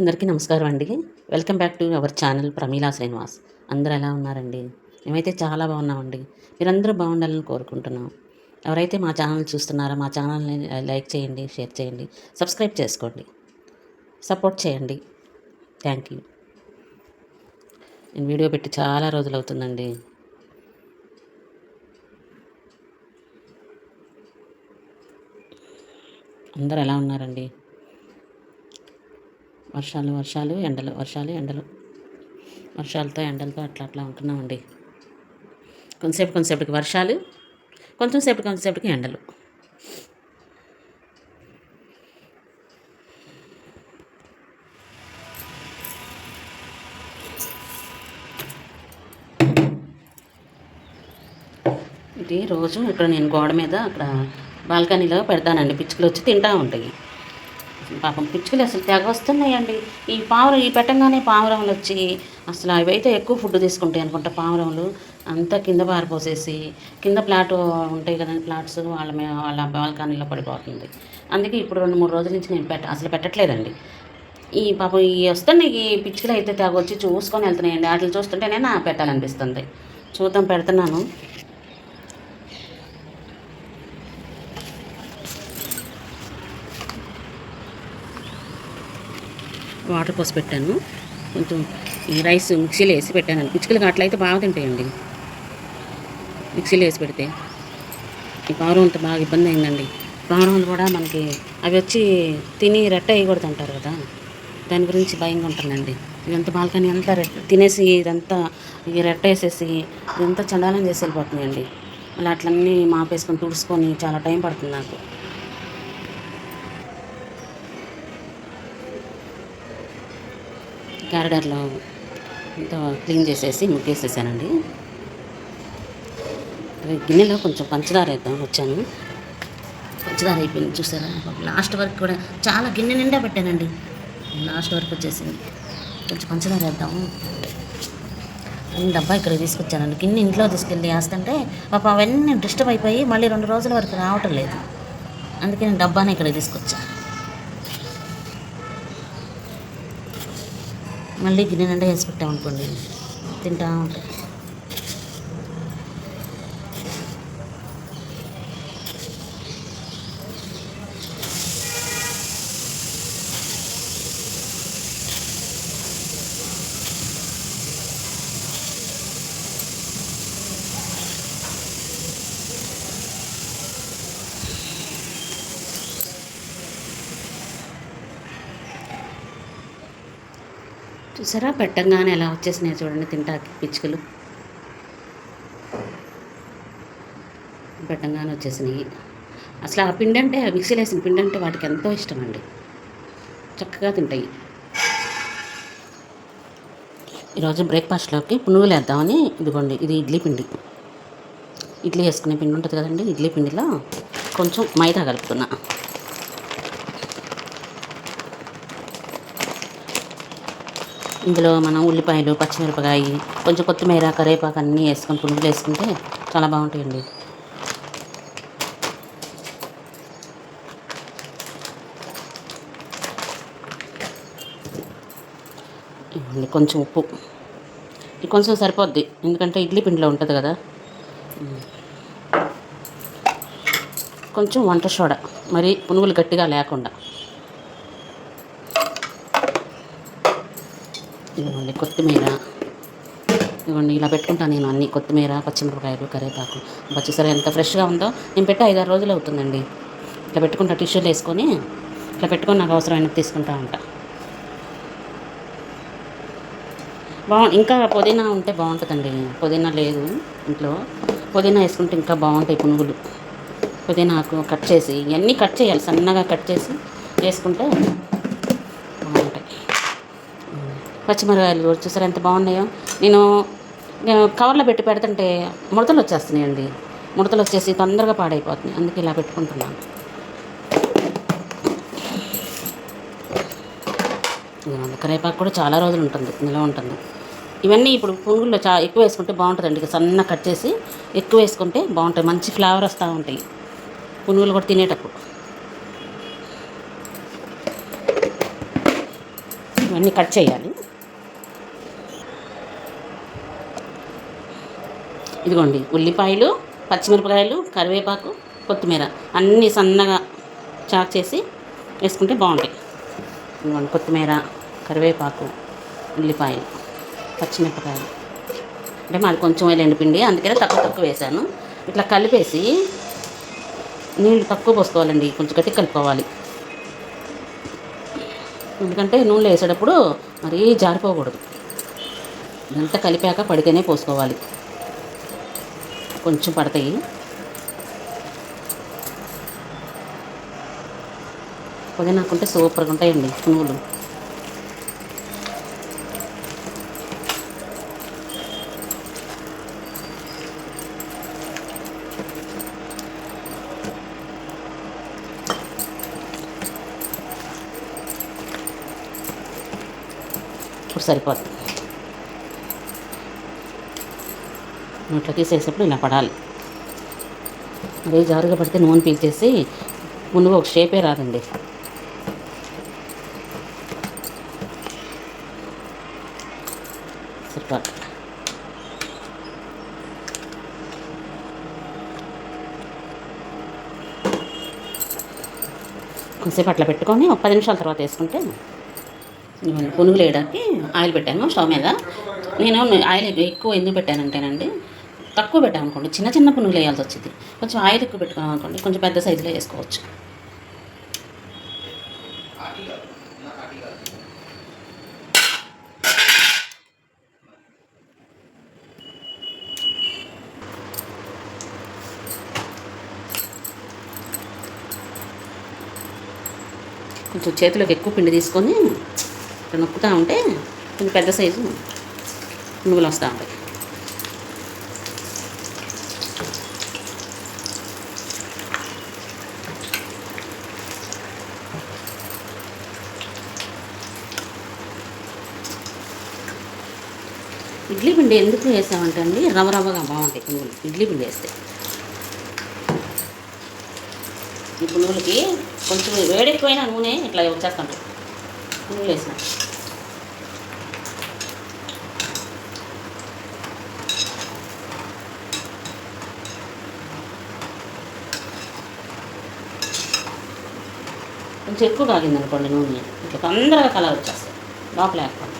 అందరికీ నమస్కారం అండి. Welcome back to our channel Pramila Srinivas అందరూ ఎలా ఉన్నారండి? మేమైతే చాలా బాగున్నామండి. మీరందరూ బాగుండాలని కోరుకుంటున్నాం. ఎవరైతే మా ఛానల్ చూస్తున్నారో మా ఛానల్ని లైక్ చేయండి షేర్ చేయండి సబ్స్క్రైబ్ చేసుకోండి. సపోర్ట్ చేయండి. థ్యాంక్ యూ నేను వీడియో పెట్టి చాలా రోజులు అవుతుందండి. అందరూ ఎలా ఉన్నారండి? వర్షాలు వర్షాలు ఎండలు వర్షాలు ఎండలు. వర్షాలతో ఎండలతో అట్లా అట్లా ఉంటున్నామండి. కొంతసేపు కొంతసేపటికి వర్షాలు కొంచెం సేపు కొంతసేపటికి ఎండలు. ఇది రోజు ఇక్కడ నేను గోడ మీద అక్కడ బాల్కనీలో పెడతానండి. పిచ్చుకలు వచ్చి తింటూ ఉంటాయి. పాపం పిచ్చుకలు అసలు తెగ వస్తున్నాయండి ఈ పావురం ఈ పెట్టంగానే పావురములు వచ్చి అసలు అవైతే ఎక్కువ ఫుడ్ తీసుకుంటాయి అనుకుంటా పావురములు అంతా కింద పారిపోసేసి కింద ప్లాట్ ఉంటాయి కదండి ప్లాట్స్ వాళ్ళ వాళ్ళ బాల్కనీలో పడిపోతుంది. అందుకే ఇప్పుడు రెండు మూడు రోజుల నుంచి నేను పెట్ట అసలు పెట్టట్లేదండి. ఈ పాపం ఈ వస్తున్నాయి ఈ పిచ్చుకలు అయితే తెగ వచ్చి చూసుకొని వెళ్తున్నాయండి. వాటిని చూస్తుంటేనే నా పెట్టాలనిపిస్తుంది. చూద్దాం పెడుతున్నాను. వాటర్ పోసి పెట్టాను. కొంచెం ఈ రైస్ మిక్సీలో వేసి పెట్టాను. పిచ్చుకలకి అట్లయితే బాగా తింటాయండి. మిక్సీలో వేసి పెడితే. ఈ పావురం అంతా బాగా ఇబ్బంది అయిందండి. పావురాలు కూడా మనకి అవి వచ్చి తిని రెట్ట వేయకూడదు అంటారు కదా. దాని గురించి భయంగా ఉంటుందండి. ఇదంతా బాల్కనీ అంతా రెట్ట తినేసి ఇదంతా ఈ రెట్ట వేసేసి ఇదంతా చండాలం చేసి వెళ్ళిపోతుందండి అలా అట్లన్నీ మాపేసుకొని తుడుచుకొని చాలా టైం పడుతుంది నాకు. క్యారిడర్లో అంతా క్లీన్ చేసేసి ముగ్గేసేసానండి. గిన్నెలో కొంచెం పంచదార వేద్దాం వచ్చాను. పంచదార అయిపోయింది చూసారా? లాస్ట్ వరకు కూడా చాలా గిన్నె నిండా పెట్టానండి. లాస్ట్ వరకు వచ్చేసింది కొంచెం పంచదార వేద్దాము నేను డబ్బా ఇక్కడ తీసుకొచ్చానండి. గిన్నె ఇంట్లో తీసుకెళ్ళి వేస్తుంటే పాప అవన్నీ డిస్టర్బ్ అయిపోయి మళ్ళీ రెండు రోజుల వరకు రావటం లేదు. అందుకే నేను డబ్బాని ఇక్కడ తీసుకొచ్చాను. మళ్ళీ గిన్నె నిండా వేసి పెట్టామనుకోండి తింటా ఉంటాయి చూసారా? పెట్టంగానే ఎలా వచ్చేసినాయి చూడండి తింటాకి పిచ్చుకలు. పెట్టంగానే వచ్చేసినాయి. అసలు ఆ పిండి అంటే మిక్సీలో వేసిన పిండి అంటే వాటికి ఎంతో ఇష్టం అండి చక్కగా తింటాయి. ఈరోజు బ్రేక్ఫాస్ట్లోకి పునుగులు వేద్దామని ఇదిగోండి ఇది ఇడ్లీ పిండి. ఇడ్లీ వేసుకునే పిండి ఉంటుంది కదండి ఇడ్లీ పిండిలో కొంచెం మైదా కలుపుతున్నా. ఇందులో మనం ఉల్లిపాయలు పచ్చిమిరపకాయ కొంచెం కొత్తిమీర కరివేపాకు అన్నీ వేసుకొని పునుగులు వేసుకుంటే చాలా బాగుంటాయండి. ఇవ్వండి కొంచెం ఉప్పు. ఇది కొంచెం సరిపోద్ది ఎందుకంటే ఇడ్లీ పిండిలో ఉంటుంది కదా. కొంచెం వంట సోడా మరి పునుగులు గట్టిగా లేకుండా. ఇదిగోండి కొత్తిమీర. ఇదిగోండి ఇలా పెట్టుకుంటాను నేను అన్ని కొత్తిమీర పచ్చిమిరపకాయలు కరివేపాకు. వచ్చేసరి ఎంత ఫ్రెష్గా ఉందో? నేను పెట్టి ఐదారు రోజులు అవుతుందండి. ఇట్లా పెట్టుకుంటా టిష్యూలు వేసుకొని ఇట్లా పెట్టుకొని నాకు అవసరమైనది తీసుకుంటా ఉంటా. బా ఇంకా పుదీనా ఉంటే బాగుంటుందండి. పుదీనా లేదు ఇంట్లో. పుదీనా వేసుకుంటే ఇంకా బాగుంటాయి పునుగులు. పుదీనాకు కట్ చేసి ఇవన్నీ కట్ చేయాలి సన్నగా కట్ చేసి వేసుకుంటే బాగుంటాయి పచ్చిమిరకాయలు కూడా చూసారు? ఎంత బాగున్నాయో. నేను నేను కవర్లో పెట్టి పెడుతుంటే ముడతలు వచ్చేస్తున్నాయండి. ముడతలు వచ్చేసి తొందరగా పాడైపోతుంది అందుకే ఇలా పెట్టుకుంటున్నాను. కరేపాకు కరివేపాకు కూడా చాలా రోజులు ఉంటుంది. నిల్వ ఉంటుంది. ఇవన్నీ ఇప్పుడు పునుగుల్లో చా ఎక్కువ వేసుకుంటే బాగుంటుందండి. ఇక సన్న కట్ చేసి ఎక్కువ వేసుకుంటే బాగుంటాయి. మంచి ఫ్లేవర్ వస్తూ ఉంటాయి. పునుగులు కూడా తినేటప్పుడు. ఇవన్నీ కట్ చేయాలి. ఇదిగోండి ఉల్లిపాయలు పచ్చిమిరపకాయలు కరివేపాకు కొత్తిమీర అన్నీ సన్నగా చాక్ చేసి వేసుకుంటే బాగుంటాయి. ఇదిగోండి కొత్తిమీర కరివేపాకు ఉల్లిపాయలు పచ్చిమిరపకాయలు. అంటే మాది కొంచెం ఎండిపిండి పిండి అందుకనే తక్కువ తక్కువ వేసాను ఇట్లా కలిపేసి నీళ్ళు తక్కువ పోసుకోవాలండి కొంచెం గట్టి కలుపుకోవాలి. ఎందుకంటే నూనెలో వేసేటప్పుడు మరీ జారిపోకూడదు. ఇదంతా కలిపాక పడితేనే పోసుకోవాలి. కొంచెం పడతాయి. పుదీనాకుంటే సూపర్గా ఉంటాయండి పునుగులు ఇప్పుడు సరిపోతుంది. నోట్లో తీసేసేప్పుడు ఇలా పడాలి అదే జారుగా పడితే నూనె పీల్చేసి మునుగు ఒక షేపే రాదండి. సరిపోతుంది కొంచెంసేపు అట్లా పెట్టుకొని ఒక పది నిమిషాల తర్వాత వేసుకుంటే పునుగులు వేయడానికి ఆయిల్ పెట్టాను స్టవ్ మీద. నేను ఆయిల్ ఎక్కువ ఎందుకు పెట్టానంటేనండి తక్కువ పెట్టామనుకోండి చిన్న చిన్న పునుగులు వేయాల్సి వచ్చింది. కొంచెం ఆయిల్ ఎక్కువ పెట్టుకున్నాం అనుకోండి కొంచెం పెద్ద సైజులో వేసుకోవచ్చు. కొంచెం చేతిలోకి ఎక్కువ పిండి తీసుకొని నొక్కుతూ ఉంటే కొంచెం పెద్ద సైజు పునుగులు వస్తూ ఉంటాయి. ఇడ్లీ పిండి ఎందుకు వేసామంటే అండి రవ బాగుంటాయి పునుగులు. ఇడ్లీ పిండి వేస్తే. ఈ పునుగులకి కొంచెం వేడెక్కువైన నూనె ఇట్లా వచ్చేస్తాం పునుగులు వేసిన. కొంచెం ఎక్కువ కాగింది అనుకోండి నూనె. ఇట్లా తొందరగా కలర్ వచ్చేస్తాయి. లోపల వేసుకోండి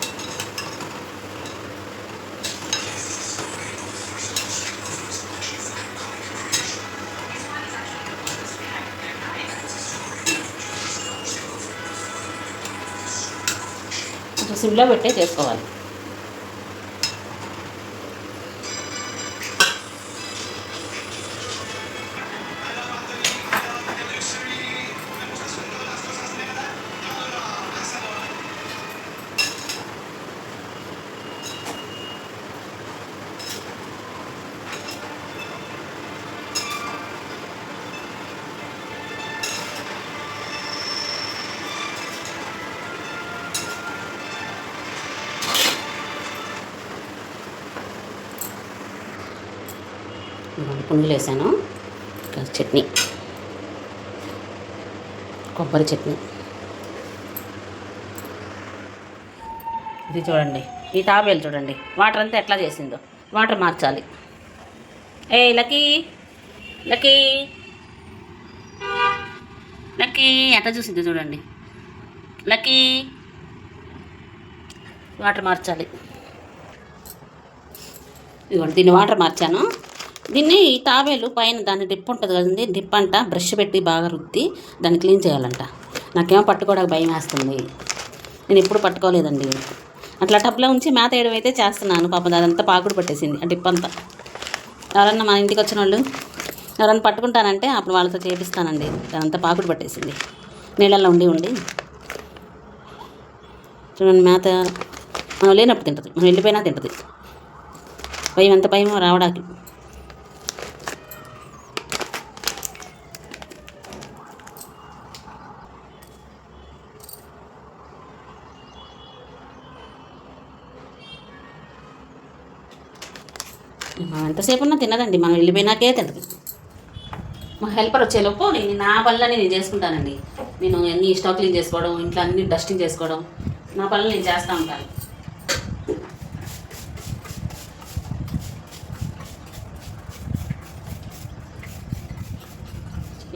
కొంచెం సిమ్లో పెట్టే చేసుకోవాలి. ఇదిగోండి వేసాను చట్నీ. కొబ్బరి చట్నీ. ఇది చూడండి. ఈ తాబేలు చూడండి. వాటర్ అంతా ఎట్లా చేసిందో. వాటర్ మార్చాలి. ఏ లక్కీ. లక్కీ. లక్కీ. ఎట్లా చూసిందో చూడండి. లక్కీ. వాటర్ మార్చాలి. ఇదిగోండి దీన్ని వాటర్ మార్చాను. దీన్ని ఈ తాబేలు పైన దాని డిప్ ఉంటుంది కదండి డిప్ అంట బ్రష్ పెట్టి బాగా రుద్ది దాన్ని క్లీన్ చేయాలంట. నాకేమో పట్టుకోవడానికి భయం వేస్తుంది. నేను ఎప్పుడు పట్టుకోలేదండి. అట్లా టబ్లో ఉంచి మేత వేయడం అయితే చేస్తున్నాను. పాపం అదంతా పాకుడు పట్టేసింది ఆ డిప్ అంతా. ఎవరన్నా మా ఇంటికి వచ్చిన వాళ్ళు ఎవరన్నా పట్టుకుంటానంటే అప్పుడు వాళ్ళతో చేపిస్తానండి. దానంతా పాకుడు పట్టేసింది. నీళ్ళల్లో ఉండి ఉండి. చూడండి మేత మనం లేనప్పుడు తింటుంది మనం వెళ్ళిపోయినా తింటుంది. భయం ఎంత భయమో రావడానికి మనం ఎంతసేపు ఉన్నా తినదండి మనం వెళ్ళిపోయినాకే తినదు. మా హెల్పర్ వచ్చేలోపు నేను నా పనులన్నీ నేను చేసుకుంటానండి. నేను అన్ని స్టాక్ క్లీన్ చేసుకోవడం ఇంట్లో అన్ని డస్టింగ్ చేసుకోవడం నా పనులు నేను చేస్తూ ఉంటాను.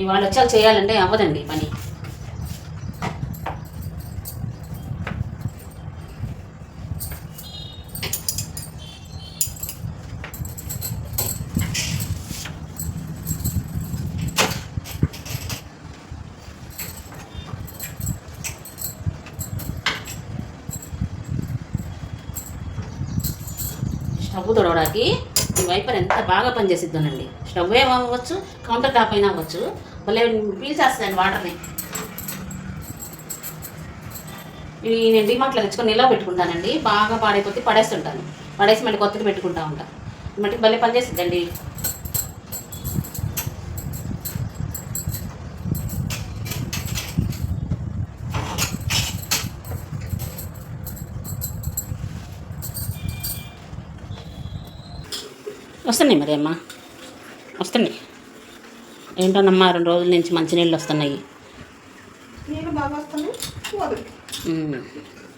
ఇవాళ వచ్చాక చేయాలంటే అవ్వదండి పని. స్టవ్ తొడవడానికి ఈ వైపర్ ఎంత బాగా పనిచేసిద్దోనండి. స్టవ్ ఏం అవ్వచ్చు కౌంటర్ టాప్ అయినా అవ్వచ్చు. భలే పీల్చేస్తాయండి వాటర్ని. ఇవి నేను డిమార్ట్లో తెచ్చుకొని నిల్వ పెట్టుకుంటానండి. బాగా పాడైపోతే పడేస్తుంటాను. పడేసి మళ్ళీ కొత్తది పెట్టుకుంటా ఉంటాను మట్టి భలే పనిచేసిద్దండి. వస్తున్నాయి మరి అమ్మ. వస్తున్నాయి. ఏంటోనమ్మా రెండు రోజుల నుంచి మంచినీళ్ళు వస్తున్నాయి.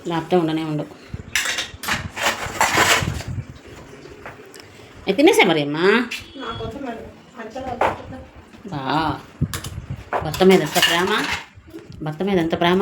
లేకపోతే ఉండనే ఉండు అయితే తినేసా మరి అమ్మా. బా భర్త మీద ఎంత ప్రేమ? భర్త మీద ఎంత ప్రేమ?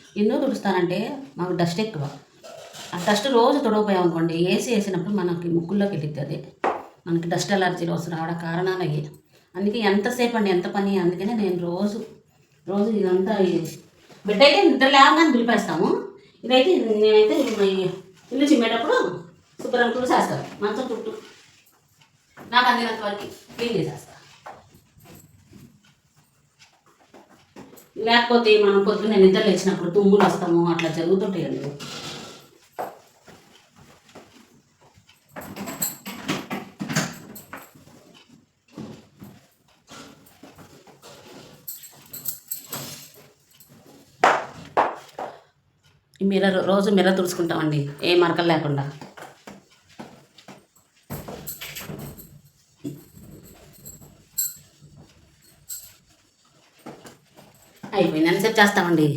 ఎందుకు తుడుస్తానంటే మాకు డస్ట్ ఎక్కువ. ఆ డస్ట్ రోజు తుడవపోయాం అనుకోండి ఏసీ వేసినప్పుడు మనకి ముక్కుల్లోకి వెళ్ళిద్ది మనకి డస్ట్ అలర్జీలు వస్తుంది రావడం కారణాలు అయ్యి అందుకే ఎంతసేపు అండి ఎంత పని? అందుకనే నేను రోజు రోజు ఇదంతా బిడ్డ అయితే నిద్ర లేవగానే దులిపేస్తాము. ఇదైతే నేనైతే ఇల్లు చిమ్మేటప్పుడు శుభ్రం తుడిసేస్తాను మంచం చుట్టూ. నాకు అందినంత వరకు క్లీన్ చేసేస్తాను. లేకపోతే మనం పొద్దున్న నిద్ర లేచినప్పుడు తుమ్ములు వస్తాము అట్లా జరుగుతుంటాయండి మిర్ర రోజు మిర్ర తుడుచుకుంటామండి ఏ మరకలు లేకుండా అయిపోయింది ఎంతసేపు చేస్తామండి.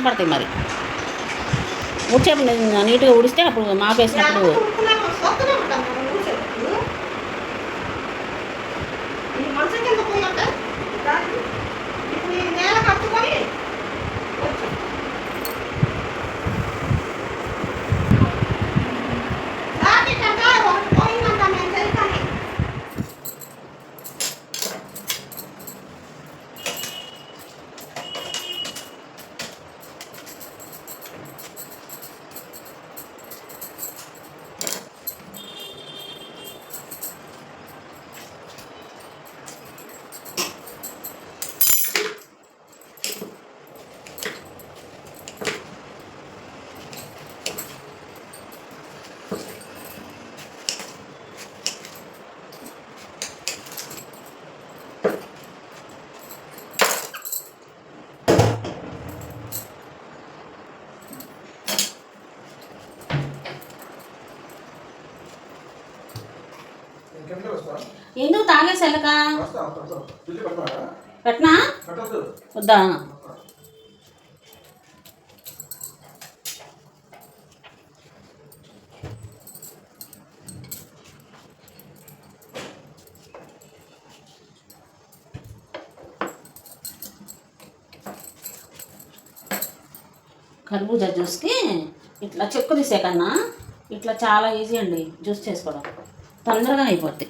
కనపడతాయి మరి ఊడ్చేప్పుడు నేను నీట్గా ఊడిస్తే అప్పుడు మాపేసినప్పుడు ఉడుకున్నాక సొక్కనే రాలే సెలక. పెట్టనా వద్దా? కర్బూజా జ్యూస్కి ఇట్లా చెక్కు తీసే కన్నా ఇట్లా చాలా ఈజీ అండి జ్యూస్ చేసుకోవడం. తొందరగా అయిపోద్ది.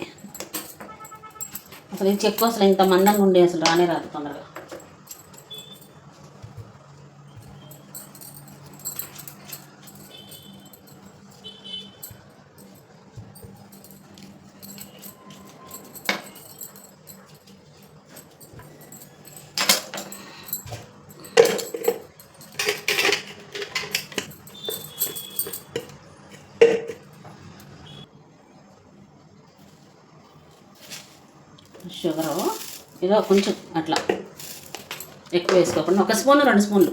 అసలు ఈ చెక్కు అసలు ఇంత మందంగా ఉండే అసలు రానే రాదు తొందరగా. ఏదో కొంచెం అట్లా ఎక్కువ వేసుకోకుండా ఒక స్పూన్ రెండు స్పూన్లు.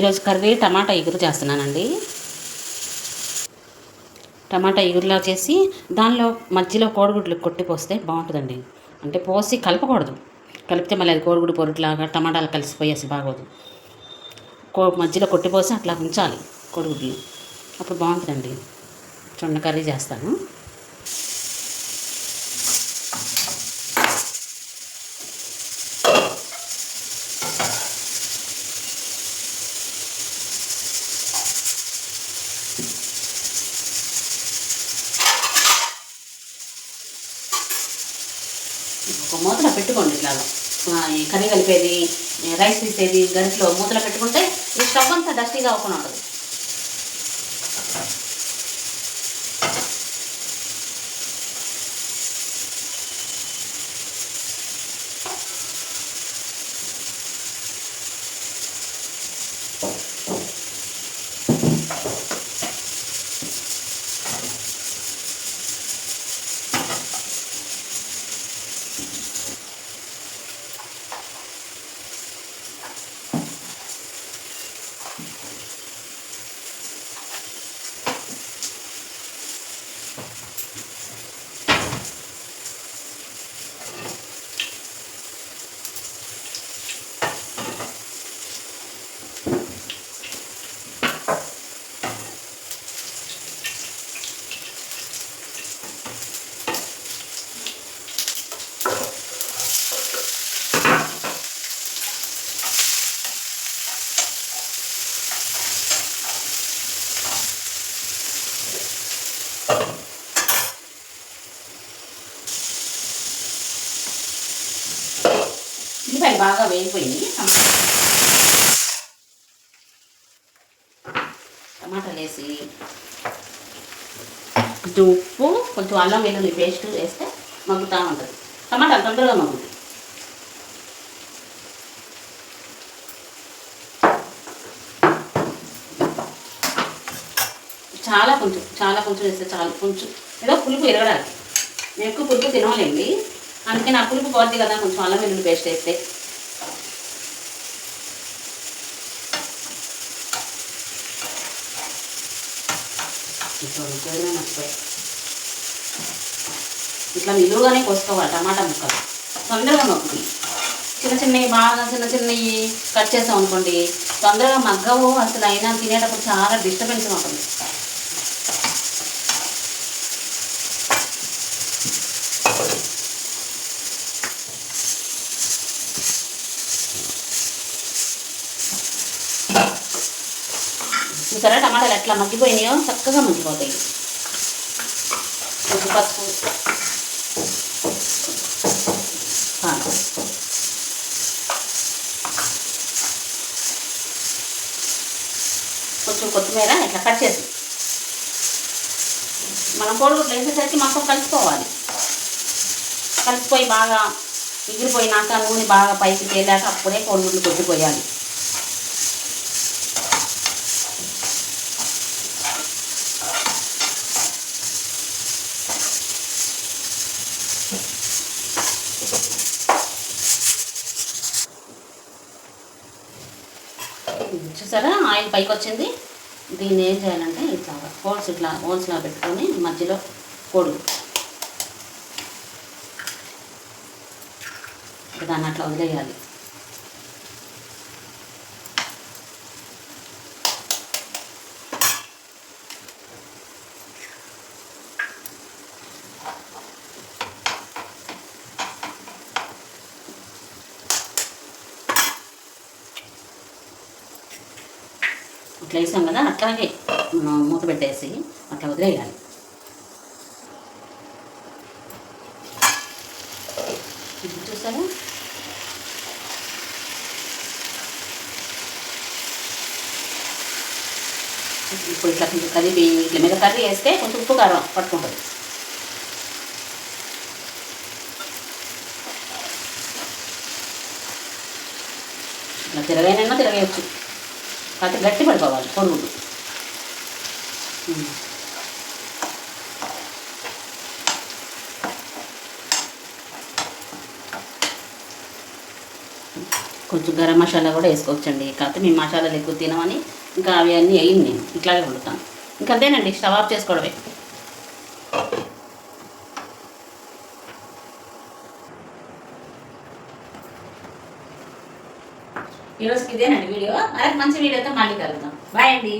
ఈరోజు కర్రీ టమాటా ఎగురు చేస్తున్నానండి. టమాటా ఎగురులా చేసి దానిలో మధ్యలో కోడిగుడ్లు కొట్టి పోస్తే బాగుంటుందండి. అంటే పోసి కలపకూడదు. కలిపితే మళ్ళీ అది కోడిగుడ్డు పొరుట్లాగా టమాటాలు కలిసిపోయి అసలు బాగోదు. కో మధ్యలో కొట్టిపోసి అట్లా ఉంచాలి కోడిగుడ్లు. అప్పుడు బాగుంటుందండి. చొండ కర్రీ చేస్తాను ఒక మూతలో పెట్టుకోండి ఇట్లాగా ఆ, ఈ కర్రీ కలిపేది రైస్ తీసేది గంటలో మూతలు పెట్టుకుంటే ఈ స్టవ్ అంతా డస్టీగా అవ్వకుండా ఉంటుంది. వేగిపోయింది టమాటాలు వేసి ఉప్పు కొంచెం అల్లం వెల్లుల్లి పేస్ట్ వేస్తే మగ్గుతూ ఉంటుంది. టమాటా తొందరగా మగ్గుతుంది చాలా కొంచెం చాలా కొంచెం వేస్తే చాలా. కొంచెం ఏదో పులుపు ఎరగడానికి నేను ఎక్కువ పులుపు తినలేండి. అందుకే నా పులుపు పోద్ది కదా కొంచెం అల్లం వెల్లుల్లి పేస్ట్ వేస్తే. ఇప్పుడు ఉద్యోగమే ఇట్లా నిలువుగానే కోసుకోవాలి టమాటా ముక్కలు. తొందరగా మగ్గుతాయి చిన్న చిన్నవి బాగా చిన్న చిన్నవి కట్ చేసాం అనుకోండి తొందరగా మగ్గవు అసలు అయినా తినేటప్పుడు చాలా డిస్టర్బెన్స్ ఉంటుంది. చూసారా? టమాటాలు ఎట్లా మగ్గిపోయినాయో చక్కగా మగ్గిపోతాయి. కొంచెం పసుపు. కొంచెం కొత్తిమీర ఇట్లా కట్ చేసి. మనం కోడిగుడ్లు వేసేసరికి మొత్తం కలిసిపోవాలి. కలిసిపోయి బాగా ఎగిరిపోయినాక నూనె బాగా పైకి తేలాక అప్పుడే కోడిగుడ్లు కొట్టిపోయాలి చూసారా ఆయిల్ పైకి వచ్చింది దీన్ని ఏం చేయాలంటే ఇట్లా హోల్స్ ఇట్లా హోల్స్లా పెట్టుకొని మధ్యలో కొడు దాన్ని అట్లా వదిలేయాలి ఇట్లా వేసాం కదా అట్లాగే మనం మూత పెట్టేసి అట్లా వదిలేయాలి. ఇది చూసారా? ఇప్పుడు ఇట్లా కొంచెం కలిపి ఇట్లా మీద కర్రీ వేస్తే కొంచెం ఉప్పు కారం పట్టుకుంటుంది. ఇట్లా తిరగైనా తిరగేయచ్చు కాకపోతే గట్టి పడిపోవాలి పొడుగులు కొంచెం గరం మసాలా కూడా వేసుకోవచ్చండి. కాకపోతే మేము మసాలాలు ఎక్కువ తినమని ఇంకా అవి అన్నీ అయ్యింది. నేను ఇట్లాగే వండుతాను ఇంకా అదేనండి స్టవ్ ఆఫ్ చేసుకోవడమే. ఈరోజుకి ఇదేనండి వీడియో. మరొక మంచి వీడియోతో మళ్ళీ కలుద్దాం. బాయ్ అండి.